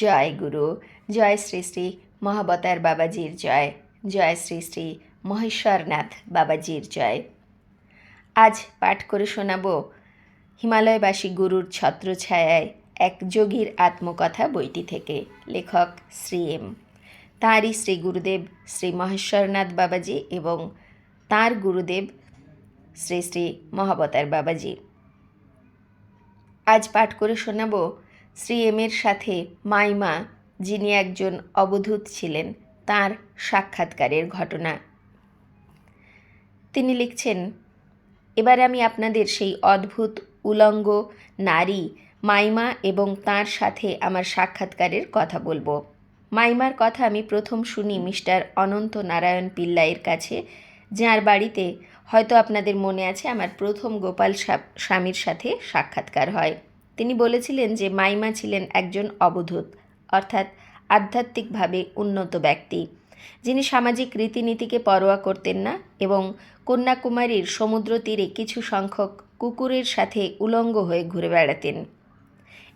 জয় গুরু, জয় শ্রী শ্রী মহাবতার বাবাজির জয় জয় শ্রী শ্রী মহেশ্বরনাথ বাবাজির জয়। আজ পাঠ করে শোনাব হিমালয়বাসী গুরুর ছত্রছায়ায় এক যোগীর আত্মকথা বইটি থেকে, লেখক শ্রী এম। তাঁরই শ্রী গুরুদেব শ্রী মহেশ্বরনাথ বাবাজি এবং তাঁর গুরুদেব শ্রী শ্রী মহাবতার বাবাজি। আজ পাঠ করে শোনাব শ্রী এমের সাথে মাইমা, যিনি একজন অবধূত ছিলেন, তার সাক্ষাৎকারের ঘটনা। তিনি লিখছেন, এবার আমি আপনাদের সেই অদ্ভুত, উলঙ্গ নারী মাইমা এবং তার সাথে আমার সাক্ষাৎকারের কথা বলব। মাইমার কথা আমি প্রথম শুনি মিস্টার অনন্ত নারায়ণ পিল্লাইয়ের কাছে, যার বাড়িতে হয়তো আপনাদের মনে আছে আমার প্রথম গোপাল স্বামীর সাথে সাক্ষাৎকার হয়। তিনি বলেছিলেন যে মাইমা ছিলেন একজন অবধূত, অর্থাৎ আধ্যাত্মিকভাবে উন্নত ব্যক্তি। যিনি সামাজিক রীতিনীতিকে পরোয়া করতেন না এবং কন্যাকুমারীর সমুদ্র তীরে কিছু সংখ্যক কুকুরের সাথে উলঙ্গ হয়ে ঘুরে বেড়াতেন।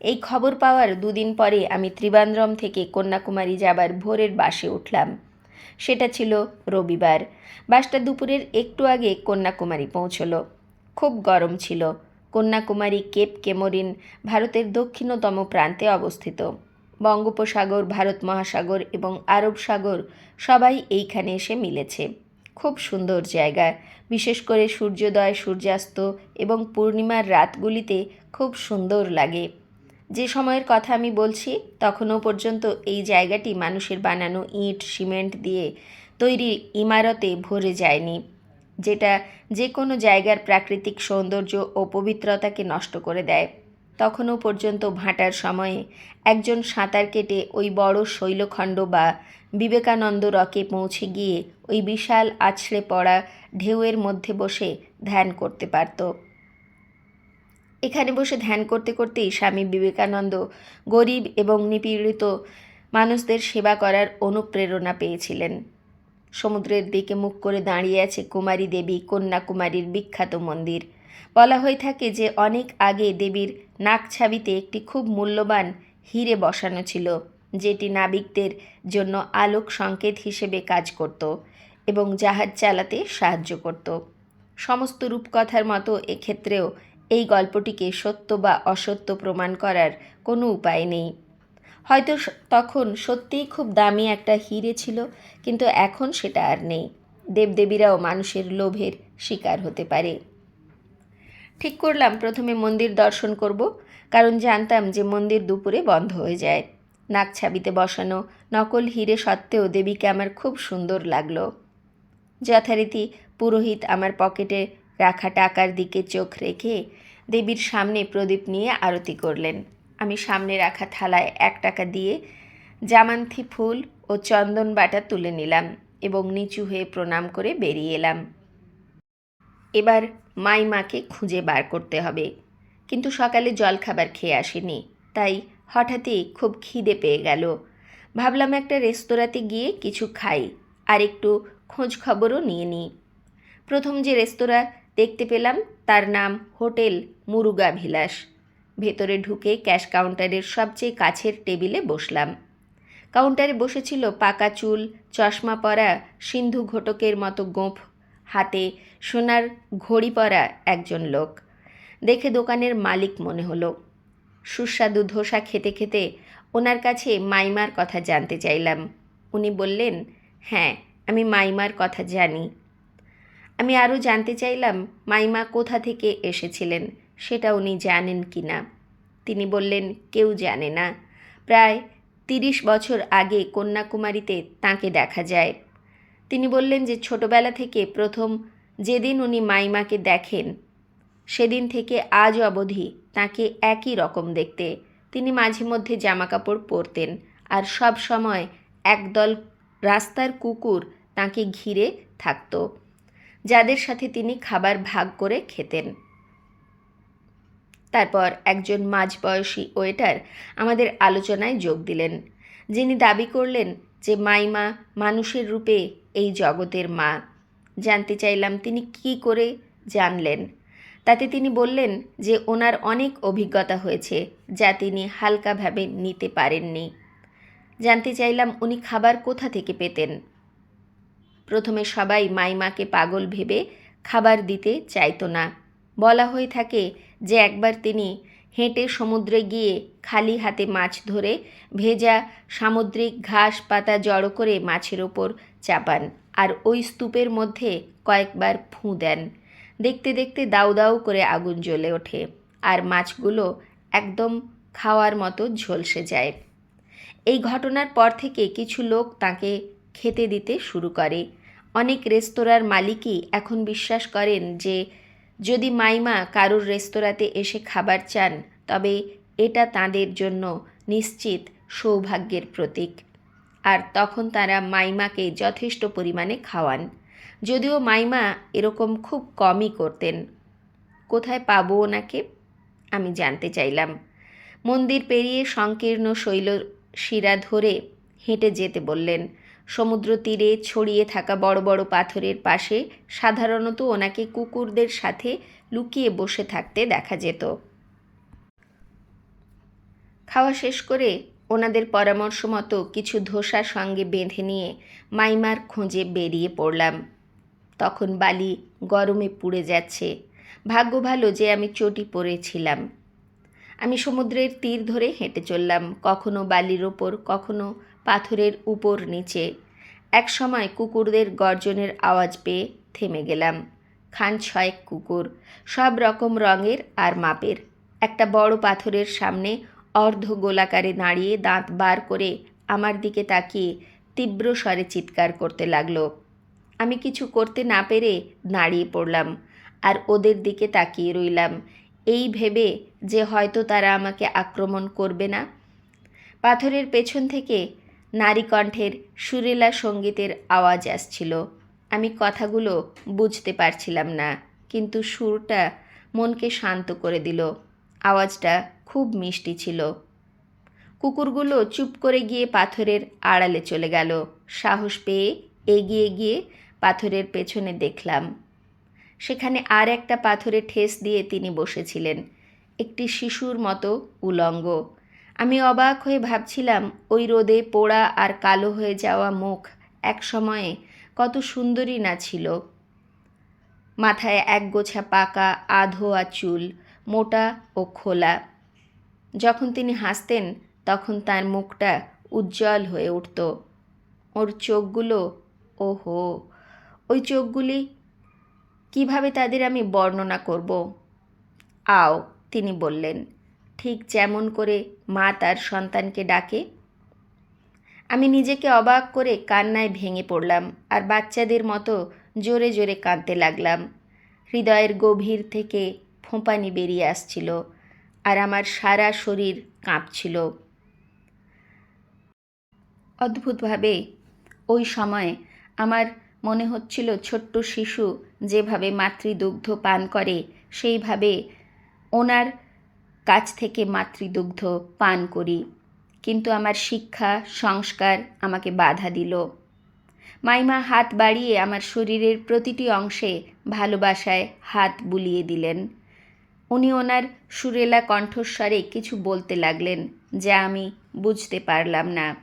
এই খবর পাওয়ার দুদিন পরে আমি ত্রিবান্দ্রম থেকে কন্যাকুমারী যাবার ভোরের বাসে উঠলাম। সেটা ছিল রবিবার। বাসটা দুপুরের একটু আগে কন্যাকুমারী পৌঁছলো। খুব গরম ছিল। কন্যাকুমারী কেপ কেমরিন ভারতের দক্ষিণতম প্রান্তে অবস্থিত। বঙ্গোপসাগর, ভারত মহাসাগর এবং আরব সাগর সবাই এইখানে এসে মিলেছে। খুব সুন্দর জায়গা। বিশেষ করে সূর্যোদয়, সূর্যাস্ত এবং পূর্ণিমার রাতগুলিতে খুব সুন্দর লাগে। যে সময়ের কথা আমি বলছি, তখনও পর্যন্ত এই জায়গাটি মানুষের বানানো ইট, সিমেন্ট দিয়ে তৈরি ইমারতে ভরে যায়নি। যেটা যে কোনো জায়গার প্রাকৃতিক সৌন্দর্য ও পবিত্রতাকে নষ্ট করে দেয়। তখনও পর্যন্ত ভাটার সময়ে একজন সাঁতার কেটে ওই বড় শৈলখণ্ড বা বিবেকানন্দ রকে পৌঁছে গিয়ে ওই বিশাল আছড়ে পড়া ঢেউয়ের মধ্যে বসে ধ্যান করতে পারত। এখানে বসে ধ্যান করতে করতেই স্বামী বিবেকানন্দ গরিব এবং নিপীড়িত মানুষদের সেবা করার অনুপ্রেরণা পেয়েছিলেন। সমুদ্রের দিকে মুখ করে দাঁড়িয়ে আছে কুমারী দেবী, কন্যাকুমারীর বিখ্যাত মন্দির। বলা হয়ে থাকে যে, অনেক আগে দেবীর নাকছাবিতে একটি খুব মূল্যবান হিরে বসানো ছিল, যেটি নাবিকদের জন্য আলোক সংকেত হিসেবে কাজ করত এবং জাহাজ চালাতে সাহায্য করত। সমস্ত রূপকথার মতো এক্ষেত্রেও এই গল্পটিকে সত্য বা অসত্য প্রমাণ করার কোনো উপায় নেই। হয়তো তখন সত্যিই খুব দামি একটা হিরে ছিল, কিন্তু এখন সেটা আর নেই। দেবদেবীরাও মানুষের লোভের শিকার হতে পারে। ঠিক করলাম, প্রথমে মন্দির দর্শন করব, কারণ জানতাম যে মন্দির দুপুরে বন্ধ হয়ে যায়। নাকছাবিতে বসানো নকল হিরে সত্ত্বেও দেবীকে আমার খুব সুন্দর লাগল। যথারীতি পুরোহিত আমার পকেটে রাখা টাকার দিকে চোখ রেখে দেবীর সামনে প্রদীপ নিয়ে আরতি করলেন। আমি সামনে রাখা থালায় এক টাকা দিয়ে জামান্থি ফুল ও চন্দন বাটা তুলে নিলাম এবং নিচু হয়ে প্রণাম করে বেরিয়ে এলাম। এবার মাই মাকে খুঁজে বার করতে হবে। কিন্তু সকালে জলখাবার খেয়ে আসেনি, তাই হঠাৎই খুব খিদে পেয়ে গেল। ভাবলাম একটা রেস্তোরাঁতে গিয়ে কিছু খাই আর একটু খোঁজ খবরও নিয়ে নিই। প্রথম যে রেস্তোরাঁ দেখতে পেলাম তার নাম হোটেল মুরুগা বিলাস ভেতরে ঢুকে ক্যাশ কাউন্টারের সবচেয়ে কাছের টেবিলে বসলাম। কাউন্টারে বসেছিল পাকা চুল, চশমা পরা, সিন্ধু ঘটকের মতো গোঁফ, হাতে সোনার ঘড়ি পরা একজন লোক। দেখে দোকানের মালিক মনে হলো। সুস্বাদু ধোসা খেতে খেতে ওনার কাছে মাইমার কথা জানতে চাইলাম। উনি বললেন হ্যাঁ আমি মাইমার কথা জানি। আমি আরও জানতে চাইলাম মাইমা কোথা থেকে এসেছিলেন। সেটা উনি জানেন কি না। তিনি বললেন, কেউ জানে না। প্রায় তিরিশ বছর আগে কন্যাকুমারীতে তাকে দেখা যায়। তিনি বললেন যে ছোটবেলা থেকে প্রথম যেদিন উনি মাইমাকে দেখেন, সেদিন থেকে আজ অবধি তাকে একই রকম দেখতে। তিনি মাঝে মধ্যে জামাকাপড় পরতেন আর সব সময় একদল রাস্তার কুকুর তাকে ঘিরে থাকত, যাদের সাথে তিনি খাবার ভাগ করে খেতেন। তারপর একজন মাঝবয়সী ওয়েটার আমাদের আলোচনায় যোগ দিলেন, যিনি দাবি করলেন যে মাইমা মানুষের রূপে এই জগতের মা। জানতে চাইলাম তিনি কি করে জানলেন। তাতে তিনি বললেন যে ওনার অনেক অভিজ্ঞতা হয়েছে যা তিনি হালকাভাবে নিতে পারেননি। জানতে চাইলাম উনি খাবার কোথা থেকে পেতেন। প্রথমে সবাই মাইমাকে পাগল ভেবে খাবার দিতে চাইতো না। বলা হয়ে থাকে যে একবার তিনি হেঁটে সমুদ্রে গিয়ে খালি হাতে মাছ ধরে ভেজা সামুদ্রিক ঘাস পাতা জড়ো করে মাছের ওপর চাপান আর ওই স্তূপের মধ্যে কয়েকবার ফুঁ দেন। দেখতে দেখতে দাউ দাউ করে আগুন জ্বলে ওঠে আর মাছগুলো একদম খাওয়ার মতো ঝলসে যায়। এই ঘটনার পর থেকে কিছু লোক তাকে খেতে দিতে শুরু করে। অনেক রেস্তোরাঁর মালিকই এখন বিশ্বাস করেন যে যদি মাইমা কারুর রেস্তোরাঁতে এসে খাবার চান, তবে এটা তাদের জন্য নিশ্চিত সৌভাগ্যের প্রতীক। আর তখন তারা মাইমাকে যথেষ্ট পরিমাণে খাওয়ান। যদিও মাইমা এরকম খুব কমই করতেন। কোথায় পাবো ওনাকে? আমি জানতে চাইলাম। মন্দির পেরিয়ে সংকীর্ণ শৈল শিরা ধরে হেঁটে যেতে বললেন সমুদ্র তীরে ছড়িয়ে থাকা বড় বড় পাথরের পাশে সাধারণত ওনাকে কুকুরদের সাথে লুকিয়ে বসে থাকতে দেখা যেত। খাওয়া শেষ করে ওনাদের পরামর্শ মতো কিছু ধোসা সঙ্গে বেঁধে নিয়ে মাইমার খোঁজে বেরিয়ে পড়লাম। তখন বালি গরমে পুড়ে যাচ্ছে। ভাগ্য ভালো যে আমি চটি পরেছিলাম। আমি সমুদ্রের তীর ধরে হেঁটে চললাম। কখনো বালির ওপর, কখনো পাথরের উপর নিচে। এক সময় কুকুরদের গর্জনের আওয়াজ পেয়ে থেমে গেলাম। খান ছয়েক কুকুর, সব রকম রঙের আর মাপের। একটা বড় পাথরের সামনে অর্ধ গোলাকারে দাঁড়িয়ে দাঁত বার করে আমার দিকে তাকিয়ে তীব্র স্বরে চিৎকার করতে লাগল। আমি কিছু করতে না পেরে দাঁড়িয়ে পড়লাম আর ওদের দিকে তাকিয়ে রইলাম। এই ভেবে যে হয়তো তারা আমাকে আক্রমণ করবে না। পাথরের পেছন থেকে নারী কণ্ঠের সুরেলা সঙ্গীতের আওয়াজ আসছিল। আমি কথাগুলো বুঝতে পারছিলাম না, কিন্তু সুরটা মনকে শান্ত করে দিল। আওয়াজটা খুব মিষ্টি ছিল। কুকুরগুলো চুপ করে গিয়ে পাথরের আড়ালে চলে গেল। সাহস পেয়ে এগিয়ে গিয়ে পাথরের পেছনে দেখলাম। সেখানে আর একটা পাথরে ঠেস দিয়ে তিনি বসেছিলেন। একটি শিশুর মতো উলঙ্গ। আমি অবাক হয়ে ভাবছিলাম, ওই রোদে পোড়া আর কালো হয়ে যাওয়া মুখ এক সময়ে কত সুন্দরী না ছিল। মাথায় এক গোছা পাকা আধোয়া চুল, মোটা ও খোলা। যখন তিনি হাসতেন, তখন তার মুখটা উজ্জ্বল হয়ে উঠত। ওর চোখগুলো, ওহো, ওই চোখগুলি, কীভাবে তাদের আমি বর্ণনা করব? আও, তিনি বললেন ঠিক যেমন করে মা তার সন্তানকে ডাকে। আমি নিজেকে অবাক করে কান্নায় ভেঙে পড়লাম আর বাচ্চাদের মতো জোরে জোরে কাঁদতে লাগলাম। হৃদয়ের গভীর থেকে ফোঁপানি বেরিয়ে আসছিল আর আমার সারা শরীর কাঁপছিল। অদ্ভুতভাবে ওই সময় আমার মনে হচ্ছিল ছোট্ট শিশু যেভাবে মাতৃদুগ্ধ পান করে, সেইভাবে ওনার কাছ থেকে মাতৃদুগ্ধ পান করি। কিন্তু আমার শিক্ষা, সংস্কার আমাকে বাধা দিল। মাইমা হাত বাড়িয়ে আমার শরীরের প্রতিটি অংশে ভালোবাসায় হাত বুলিয়ে দিলেন। উনি ওনার সুরেলা কণ্ঠস্বরে কিছু বলতে লাগলেন যা আমি বুঝতে পারলাম না।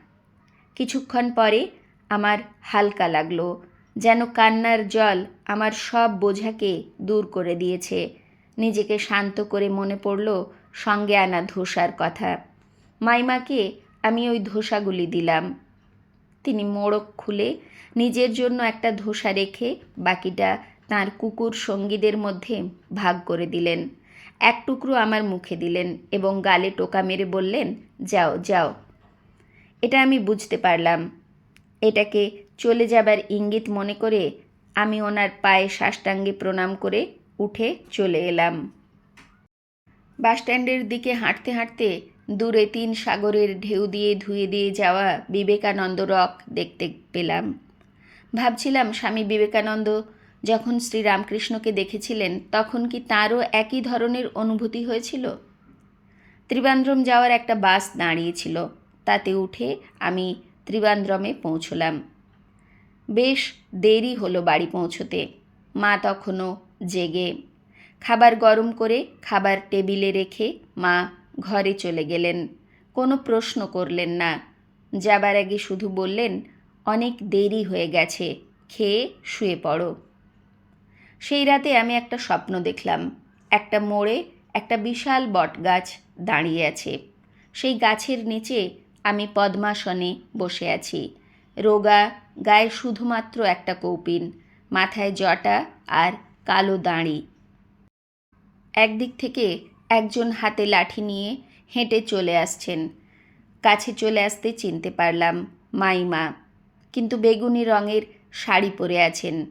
কিছুক্ষণ পরে আমার হালকা লাগল, যেন কান্নার জল আমার সব বোঝাকে দূর করে দিয়েছে। নিজেকে শান্ত করে মনে পড়ল সঙ্গে আনা ধোসার কথা। মাইমাকে আমি ওই ধোসাগুলি দিলাম। তিনি মোড়ক খুলে নিজের জন্য একটা ধোসা রেখে বাকিটা তার কুকুর সঙ্গীদের মধ্যে ভাগ করে দিলেন। এক টুকরো আমার মুখে দিলেন এবং গালে টোকা মেরে বললেন, যাও যাও। এটা আমি বুঝতে পারলাম। এটাকে চলে যাবার ইঙ্গিত মনে করে আমি ওনার পায়ে সাষ্টাঙ্গে প্রণাম করে উঠে চলে এলাম। বাসস্ট্যান্ডের দিকে হাঁটতে হাঁটতে দূরে তিন সাগরের ঢেউ দিয়ে ধুয়ে দিয়ে যাওয়া বিবেকানন্দ রক দেখতে পেলাম। ভাবছিলাম স্বামী বিবেকানন্দ যখন শ্রীরামকৃষ্ণকে দেখেছিলেন, তখন কি তারও একই ধরনের অনুভূতি হয়েছিল? ত্রিবান্দ্রম যাওয়ার একটা বাস দাঁড়িয়েছিল, তাতে উঠে আমি ত্রিবান্দ্রমে পৌঁছলাম। বেশ দেরি হলো বাড়ি পৌঁছতে, মা তখনও জেগে খাবার গরম করে খাবার টেবিলে রেখে মা ঘরে চলে গেলেন। কোনো প্রশ্ন করলেন না। যাবার আগে শুধু বললেন, অনেক দেরি হয়ে গেছে, খেয়ে শুয়ে পড়ো। সেই রাতে আমি একটা স্বপ্ন দেখলাম। একটা মোড়ে একটা বিশাল বটগাছ দাঁড়িয়ে আছে। সেই গাছের নিচে আমি পদ্মাসনে বসে আছি। রোগা, গায়ে শুধুমাত্র একটা কৌপিন, মাথায় জটা আর কালো দাঁড়ি। একদিক থেকে একজন হাতে লাঠি নিয়ে হেঁটে চলে আসছেন। কাছে চলে আসতে চিনতে পারলাম, মাইমা। কিন্তু বেগুনি রঙের শাড়ি পরে আছেন।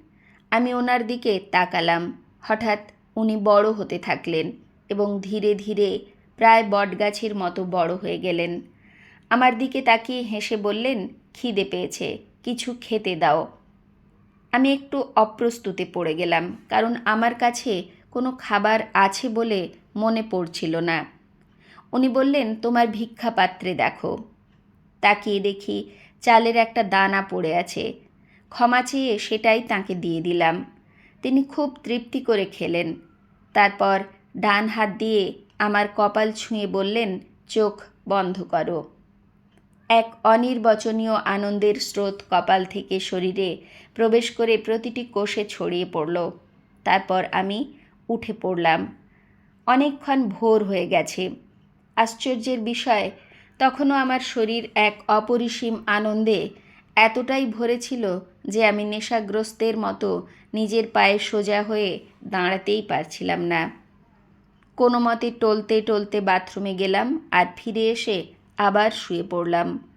আমি ওনার দিকে তাকালাম। হঠাৎ উনি বড় হতে থাকলেন এবং ধীরে ধীরে প্রায় বটগাছের মতো বড় হয়ে গেলেন। আমার দিকে তাকিয়ে হেসে বললেন, খিদে পেয়েছে, কিছু খেতে দাও। আমি একটু অপ্রস্তুতে পড়ে গেলাম, কারণ আমার কাছে খাবার আছে বলে মনে পড়ছিল না। উনি বললেন, তোমার ভিক্ষা পাত্রে দেখো। তাকিয়ে দেখি চালের একটা দানা পড়ে আছে। ক্ষমা চেয়ে সেটাই তাকে দিয়ে দিলাম। তিনি খুব তৃপ্তি করে খেলেন। তারপর ডান হাত দিয়ে আমার কপাল ছুঁয়ে বললেন, চোখ বন্ধ করো। এক অনির্বচনীয় আনন্দের স্রোত কপাল থেকে শরীরে প্রবেশ করে প্রতিটি কোষে ছড়িয়ে পড়ল। তারপর আমি উঠে পড়লাম। অনেকক্ষণ ভোর হয়ে গেছে। আশ্চর্যের বিষয়, তখনও আমার শরীর এক অপরিসীম আনন্দে এতটাই ভরেছিল যে আমি নেশাগ্রস্তের মতো নিজের পায়ে সোজা হয়ে দাঁড়াতেই পারছিলাম না। কোনো মতে টলতে টলতে বাথরুমে গেলাম আর ফিরে এসে আবার শুয়ে পড়লাম।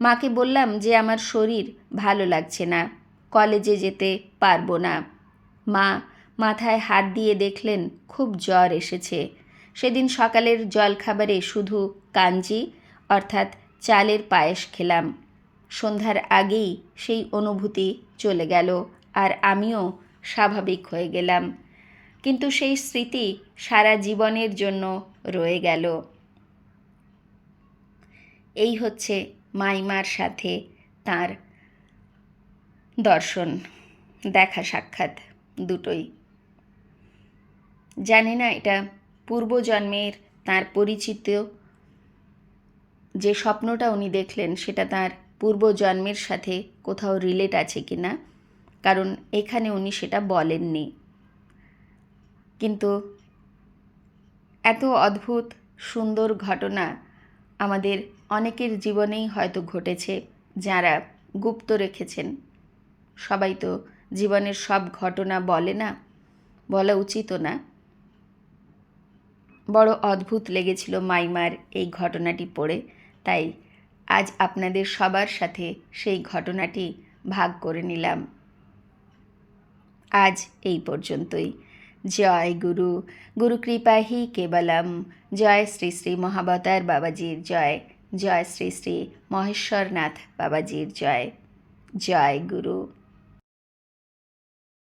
মাকে বললাম যে আমার শরীর ভালো লাগছে না, কলেজে যেতে পারব না। মা মাথায় হাত দিয়ে দেখলেন, খুব জ্বর এসেছে। সেদিন সকালের জলখাবারে শুধু কাঞ্জি, অর্থাৎ চালের পায়েস খেলাম। সন্ধ্যার আগেই সেই অনুভূতি চলে গেল, আর আমিও স্বাভাবিক হয়ে গেলাম। কিন্তু সেই স্মৃতি সারা জীবনের জন্য রয়ে গেল। এই হচ্ছে মাইমার সাথে তার দর্শন। দেখা সাক্ষাৎ দুটোই। জানি না, এটা পূর্বজন্মের তার পরিচিত যে স্বপ্নটা উনি দেখলেন, সেটা তার পূর্বজন্মের সাথে কোথাও রিলেট আছে কি না, কারণ এখানে উনি সেটা বলেননি। কিন্তু এত অদ্ভুত, সুন্দর ঘটনা আমাদের অনেকের জীবনেই হয়তো ঘটেছে, যারা গুপ্ত রেখেছেন। সবাই তো জীবনের সব ঘটনা বলে না, বলা উচিতও না। বড় অদ্ভুত লেগেছিল মাইমার এই ঘটনাটি পড়ে, তাই আজ আপনাদের সবার সাথে সেই ঘটনাটি ভাগ করে নিলাম। আজ এই পর্যন্তই। জয় গুরু গুরু কৃপাহি কেবলম। জয় শ্রী শ্রী মহাবতার বাবাজির জয়। জয় শ্রী শ্রী মহেশ্বরনাথ বাবাজির জয়। জয় গুরু।